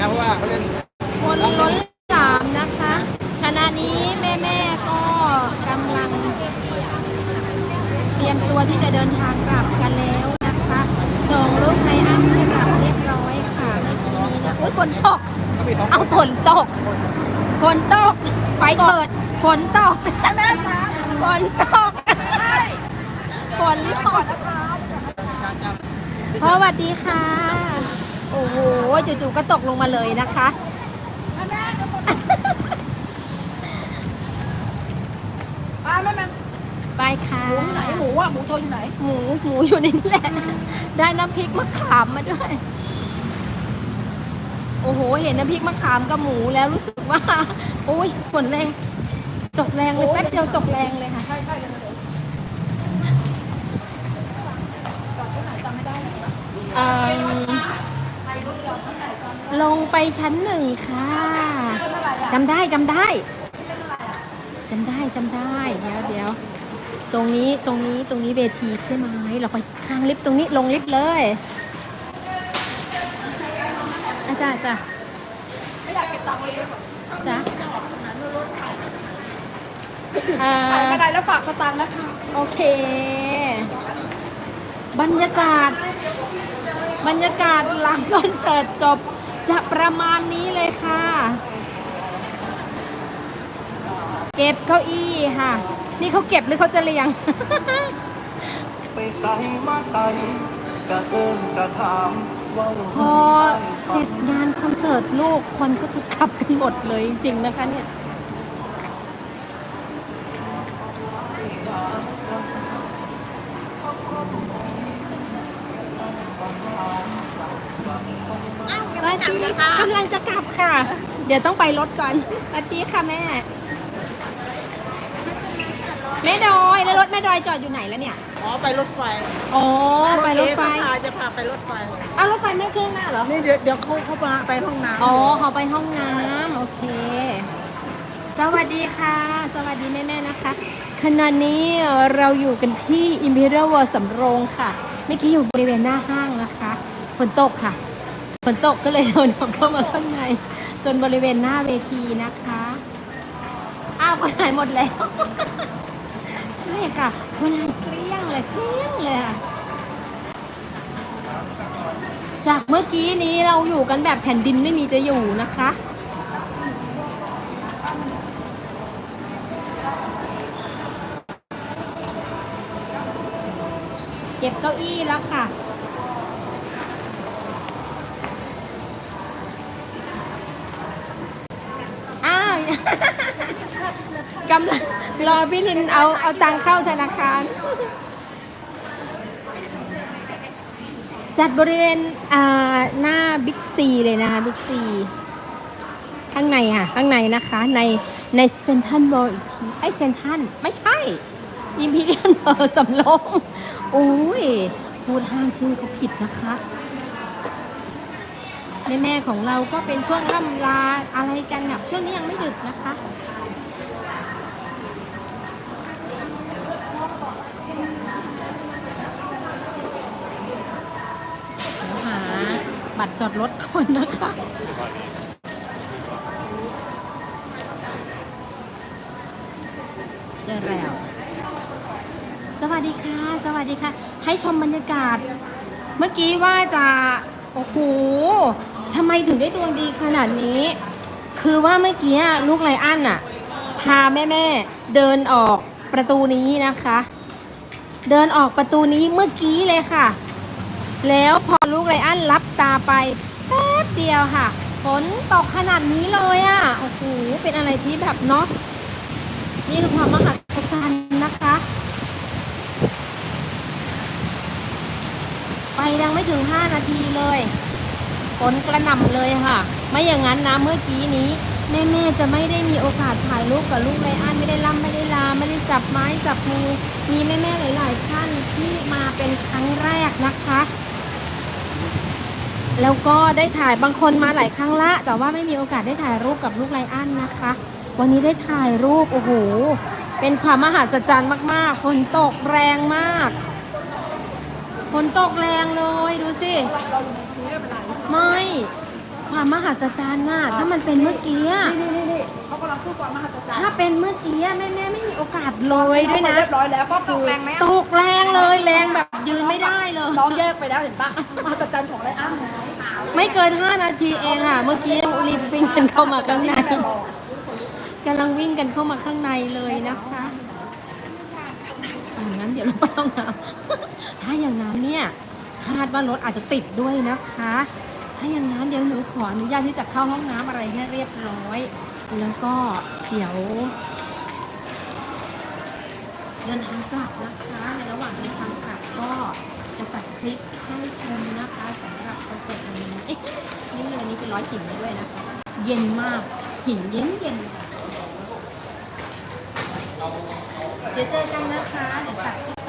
นะเพราะว่าเขาเล่นคนล้นหลามนะคะขณะนี้แม่แม่ๆก็กำลังเตรียมตัวที่จะเดินทางกลับกันแล้วนะคะ ส่งลูกไทอันให้กลับเรียบร้อยค่ะเมื่อกี้นี้นะอุ้ยฝนตกเขามีสองคเอานฝนตกฝนตกไปเถิดฝนตกแม่คะฝนตกฝนตกการจพ่อสวัสดีค่ะ โอ้โหจู่ๆก็ตกลงมาเลยนะคะป้าแม่แม่ไปค่ะ หมูอยู่ไหนหมูอะหมูโทรอยู่ไหนหมูหมูอยู่ในนี่แหละ ได้น้ำพริกมะขามมาด้วย โอ้โห เห็นน้ำพริกมะขามกับหมูแล้วรู้สึกว่า โอ้ยฝนแรง ตกแรงเลยแป๊บเดียวตกแรงเลยค่ะ ใช่ใช่เลยเลยจอดที่ไหนจำไม่ได้เลยเอิ่ม ลงไปชั้นหนึ่งค่ะจำได้จำได้จำได้จำได้เดี๋ยวเดี๋ยวตรงนี้ตรงนี้ตรงนี้เวทีใช่ไหมเราไปข้างลิฟต์ตรงนี้ลงลิฟต์เลยอาจารย์จ้ะไม่อยากเก็บตังค์ไว้ด้วยจ้ะอ่าขายมาได้แล้วฝากสตางค์นะคะโอเค บรรยากาศ บรรยากาศหลังคอนเสิร์ตจบ จะประมาณนี้เลยค่ะ เก็บเก้าอี้ค่ะ นี่เขาเก็บหรือเขาจะเรียง ไปใส่มาใส่กะเอิ้นกะถามเว่าพอเสร็จงานคอนเสิร์ตลูกคนก็จะกลับกันหมดเลยจริงๆนะคะเนี่ย ค่ะกำลังจะกลับค่ะ เดี๋ยวต้องไปรถก่อนสวัสดีค่ะแม่ แม่ดอยแล้วรถแม่ดอยจอดอยู่ไหนแล้วเนี่ย อ๋อไปรถไฟอ๋อไปรถไฟเมื่อกี้เขาพาจะพาไปรถไฟอ้าวรถไฟไม่เครื่องหน้าเหรอ นี่เดี๋ยวเดี๋ยวเขาเขาพาไปห้องน้ำอ๋อเขาไปห้องน้ำโอเค สวัสดีค่ะ สวัสดีแม่ๆนะคะ ขณะนี้เราอยู่กันที่ Imperial World สำโรงค่ะ เมื่อกี้อยู่บริเวณหน้าห้างนะคะ ฝนตกค่ะฝ นตกก็เลยเดินออกเข้ามาข้างในจนบริเวณหน้าเวทีนะคะ อ้าวคนหายหมดแล้ว ใช่ค่ะคนหายเกลี้ยงเลยเกลี้ยงเลยจากเมื่อกี้นี้เราอยู่กันแบบแผ่นดินไม่มีจะอยู่นะคะเก็บเก้าอี้แล้วค่ะ อ้าว กำลังรอพี่ลินเอาเอาตังเข้าธนาคาร จัดบริเวณอ่าหน้าบิ๊กซีเลยนะคะบิ๊กซีข้างในค่ะ ข้างในนะคะ ในในเซนทันเวิลอีกทีไอเซนทันไม่ใช่อิมพีเรียนเวิลด์สำโรงโอ้ยพูดห้างชื่อเขาผิดนะคะ แม่แม่ๆของเราก็เป็นช่วงล่ำลาอะไรกันเนี่ยช่วงนี้ยังไม่ดึกนะคะหาบัตรจอดรถก่อนนะคะเจอแล้วสวัสดีค่ะ สวัสดีค่ะ ให้ชมบรรยากาศ เมื่อกี้ว่าจะ โอ้โหทำไมถึงได้ดวงดีขนาดนี้ คือว่าเมื่อกี้ลูกไลอ้อนน่ะพาแม่ๆเดินออกประตูนี้นะคะ เดินออกประตูนี้เมื่อกี้เลยค่ะ แล้วพอลูกไรอันรับตาไปแป๊บเดียวค่ะฝนตกขนาดนี้เลยอะ่ะ โอ้โห เป็นอะไรที่แบบเนาะ นี่คือความมหัศจรรย์นะคะ ไปยังไม่ถึง 5 นาทีเลยฝนกระหน่ำเลยค่ะ ไม่อย่างนั้นนะเมื่อกี้นี้แม่ๆจะไม่ได้มีโอกาสถ่ายรูปกับลูกไรอันไม่ได้ล่ำไม่ได้ลาไม่ได้จับไม้จับมือมีแม่ๆหลายๆท่านที่มาเป็นครั้งแรกนะคะ แล้วก็ได้ถ่ายบางคนมาหลายครั้งละ แต่ว่าไม่มีโอกาสได้ถ่ายรูปกับลูกไลอ้อนนะคะ วันนี้ได้ถ่ายรูปโอ้โหเป็นความมหัศจรรย์มากๆฝนตกแรงมาก ฝนตกแรงเลยดูสิ ไม่ ความมหัศจรรย์น่ะถ้ามันเป็นเมื่อกี้อะนี่นี่นี่เขากำลังพูดความมหัศจรรย์ถ้าเป็นเมื่อกี้อะแม่แม่ไม่มีโอกาสลอยด้วยนะเรียบร้อยแล้วก็คือตกแรงเลยแรงแบบยืนไม่ได้เลย น้องแยกไปแล้วเห็นปะมหัศจรรย์ของไรอันไม่เกิน 5 นาทีเองค่ะ เมื่อกี้รีบวิ่งกันเข้ามาข้างในกำลังวิ่งกันเข้ามาข้างในเลยนะคะ อย่างนั้นเดี๋ยวเราไปห้องน้ำถ้าอย่างนั้นเนี่ยคาดว่ารถอาจจะติดด้วยนะคะ ถ้าอย่างนั้นเดี๋ยวหนูขออนุญาตที่จะเข้าห้องน้ำอะไรให้เรียบร้อย แล้วก็เดี๋ยวเดินทางกลับนะคะในระหว่างเดินทางกลับก็จะตัดคลิปให้ชมนะคะสำหรับคอนเสิร์ตวันนี้เอ๊ะนี่วันนี้เป็นร้อยหินด้วยนะคะ เย็นมากหินเย็นเย็นๆ เดี๋ยวเจอกันนะคะเดี๋ยวฝาก